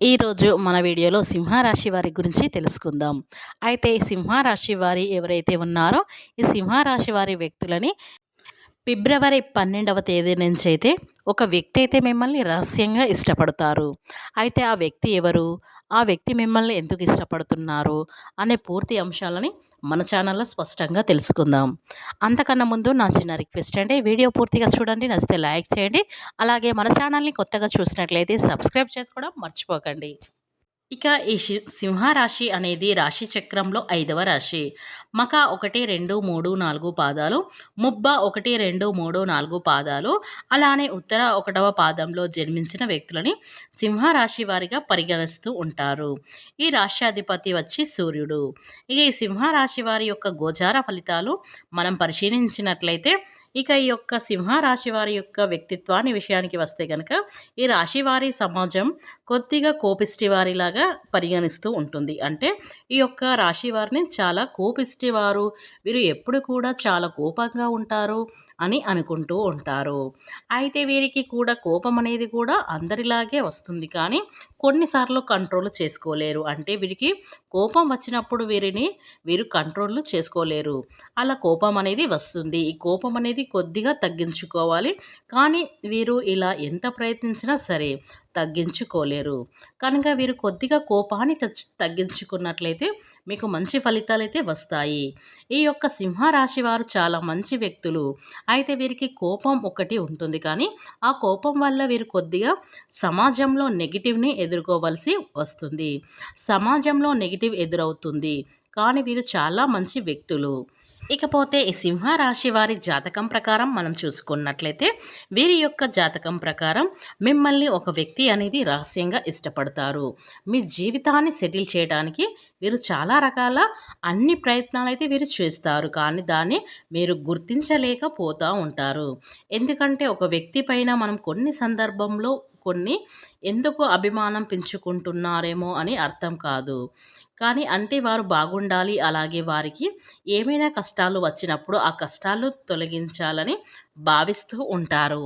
ఈరోజు మన వీడియోలో సింహరాశి వారి గురించి తెలుసుకుందాం. అయితే ఈ సింహరాశి వారి ఎవరైతే ఉన్నారో ఈ సింహరాశి వారి వ్యక్తులని ఫిబ్రవరి పన్నెండవ తేదీ నుంచి అయితే ఒక వ్యక్తి అయితే మిమ్మల్ని రహస్యంగా ఇష్టపడతారు. అయితే ఆ వ్యక్తి ఎవరు? ఆ వ్యక్తి మిమ్మల్ని ఎందుకు ఇష్టపడుతున్నారు? అనే పూర్తి అంశాలని మన ఛానల్లో స్పష్టంగా తెలుసుకుందాం. అంతకన్నా ముందు నా చిన్న రిక్వెస్ట్ అండి వీడియో పూర్తిగా చూడండి నచ్చితే లైక్ చేయండి అలాగే మన ఛానల్ని కొత్తగా చూసినట్లయితే సబ్స్క్రైబ్ చేసుకోవడం మర్చిపోకండి. ఇక ఈ సింహరాశి అనేది రాశి చక్రంలో ఐదవ రాశి. మక ఒకటి రెండు మూడు నాలుగు పాదాలు ముబ్బ ఒకటి రెండు మూడు నాలుగు పాదాలు అలానే ఉత్తర ఒకటవ పాదంలో జన్మించిన వ్యక్తులని సింహరాశి వారిగా పరిగణిస్తూ ఉంటారు. ఈ రాష్ట్రాధిపతి వచ్చి సూర్యుడు. ఇక ఈ సింహరాశి వారి యొక్క గోచార ఫలితాలు మనం పరిశీలించినట్లయితే ఇక ఈ యొక్క సింహరాశి వారి యొక్క వ్యక్తిత్వాన్ని విషయానికి వస్తే కనుక ఈ రాశి వారి సమాజం కొద్దిగా కోపిష్టి వారిలాగా పరిగణిస్తూ ఉంటుంది. అంటే ఈ యొక్క రాశి వారిని చాలా కోపిష్టి వారు వీరు ఎప్పుడు కూడా చాలా కోపంగా ఉంటారు అని అనుకుంటూ ఉంటారు. అయితే వీరికి కూడా కోపం అనేది కూడా అందరిలాగే వస్తుంది. కానీ కొన్నిసార్లు కంట్రోల్ చేసుకోలేరు. అంటే వీరికి కోపం వచ్చినప్పుడు వీరిని వీరు కంట్రోల్ చేసుకోలేరు. అలా కోపం అనేది వస్తుంది. ఈ కోపం అనేది కొద్దిగా తగ్గించుకోవాలి. కానీ వీరు ఇలా ఎంత ప్రయత్నించినా సరే తగ్గించుకోలేరు. కనుక వీరు కొద్దిగా కోపాన్ని తగ్గించుకున్నట్లయితే మీకు మంచి ఫలితాలు అయితే వస్తాయి. ఈ యొక్క సింహరాశి వారు చాలా మంచి వ్యక్తులు. అయితే వీరికి కోపం ఒకటి ఉంటుంది. కానీ ఆ కోపం వల్ల వీరు కొద్దిగా సమాజంలో నెగిటివ్ని ఎదుర్కోవలసి వస్తుంది. సమాజంలో నెగిటివ్ ఎదురవుతుంది. కానీ వీరు చాలా మంచి వ్యక్తులు. ఇకపోతే ఈ సింహరాశి వారి జాతకం ప్రకారం మనం చూసుకున్నట్లయితే వీరి యొక్క జాతకం ప్రకారం మిమ్మల్ని ఒక వ్యక్తి అనేది రహస్యంగా ఇష్టపడతారు. మీ జీవితాన్ని సెటిల్ చేయడానికి వీరు చాలా రకాల అన్ని ప్రయత్నాలు అయితే వీరు చేస్తారు. కానీ దాన్ని మీరు గుర్తించలేకపోతూ ఉంటారు. ఎందుకంటే ఒక వ్యక్తి పైన మనం కొన్ని సందర్భంలో కొన్ని ఎందుకు అభిమానం పెంచుకుంటున్నారేమో అని అర్థం కాదు. కానీ అంటే వారు బాగుండాలి అలాగే వారికి ఏమైనా కష్టాలు వచ్చినప్పుడు ఆ కష్టాలు తొలగించాలని భావిస్తూ ఉంటారు.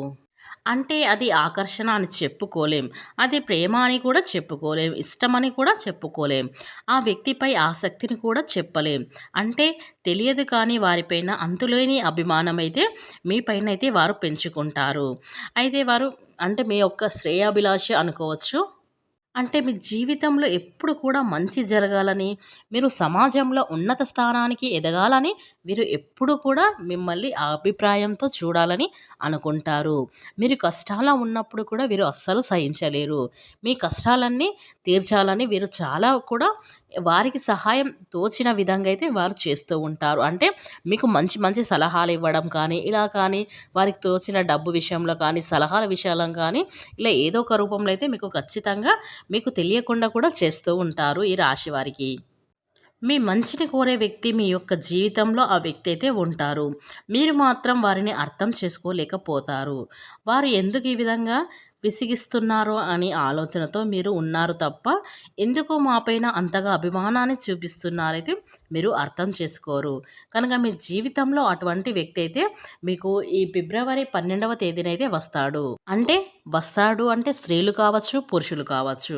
అంటే అది ఆకర్షణ అని చెప్పుకోలేం. అది ప్రేమ అని కూడా చెప్పుకోలేం. ఇష్టమని కూడా చెప్పుకోలేం. ఆ వ్యక్తిపై ఆసక్తిని కూడా చెప్పలేం. అంటే తెలియదు కానీ వారిపైన అంతులేని అభిమానం అయితే మీ పైన అయితే వారు పెంచుకుంటారు. అయితే వారు అంటే మీ యొక్క శ్రేయాభిలాష అనుకోవచ్చు. అంటే మీ జీవితంలో ఎప్పుడు కూడా మంచి జరగాలని మీరు సమాజంలో ఉన్నత స్థానానికి ఎదగాలని మీరు ఎప్పుడు కూడా మిమ్మల్ని ఆ అభిప్రాయంతో చూడాలని అనుకుంటారు. మీరు కష్టాల ఉన్నప్పుడు కూడా వీరు అస్సలు సహించలేరు. మీ కష్టాలన్నీ తీర్చాలని వీరు చాలా కూడా వారికి సహాయం తోచిన విధంగా అయితే వారు చేస్తూ ఉంటారు. అంటే మీకు మంచి మంచి సలహాలు ఇవ్వడం కానీ ఇలా కానీ వారికి తోచిన డబ్బు విషయంలో కానీ సలహాల విషయంలో కానీ ఇలా ఏదో ఒక రూపంలో అయితే మీకు ఖచ్చితంగా మీకు తెలియకుండా కూడా చేస్తూ ఉంటారు ఈ రాశి వారికి. మీ మంచిని కోరే వ్యక్తి మీ యొక్క జీవితంలో ఆ వ్యక్తి అయితే ఉంటారు. మీరు మాత్రం వారిని అర్థం చేసుకోలేకపోతారు. వారు ఎందుకు ఈ విధంగా విసిగిస్తున్నారో అని ఆలోచనతో మీరు ఉన్నారు తప్ప ఎందుకు మాపైన అంతగా అభిమానాన్ని చూపిస్తున్నారైతే మీరు అర్థం చేసుకోరు. కనుక మీ జీవితంలో అటువంటి వ్యక్తి అయితే మీకు ఈ ఫిబ్రవరి పన్నెండవ తేదీనైతే వస్తాడు. అంటే వస్తాడు అంటే స్త్రీలు కావచ్చు పురుషులు కావచ్చు.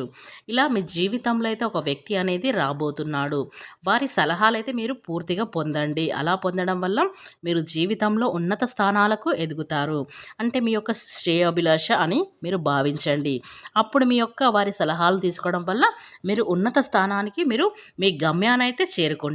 ఇలా మీ జీవితంలో అయితే ఒక వ్యక్తి అనేది రాబోతున్నాడు. వారి సలహాలు అయితే మీరు పూర్తిగా పొందండి. అలా పొందడం వల్ల మీరు జీవితంలో ఉన్నత స్థానాలకు ఎదుగుతారు. అంటే మీ యొక్క శ్రేయోభిలాష అని మీరు మీరు భావించండి. అప్పుడు మీ యొక్క వారి సలహాలు తీసుకోవడం వల్ల మీరు ఉన్నత స్థానానికి మీరు మీ గమ్యానైతే చేరుకుంటారు.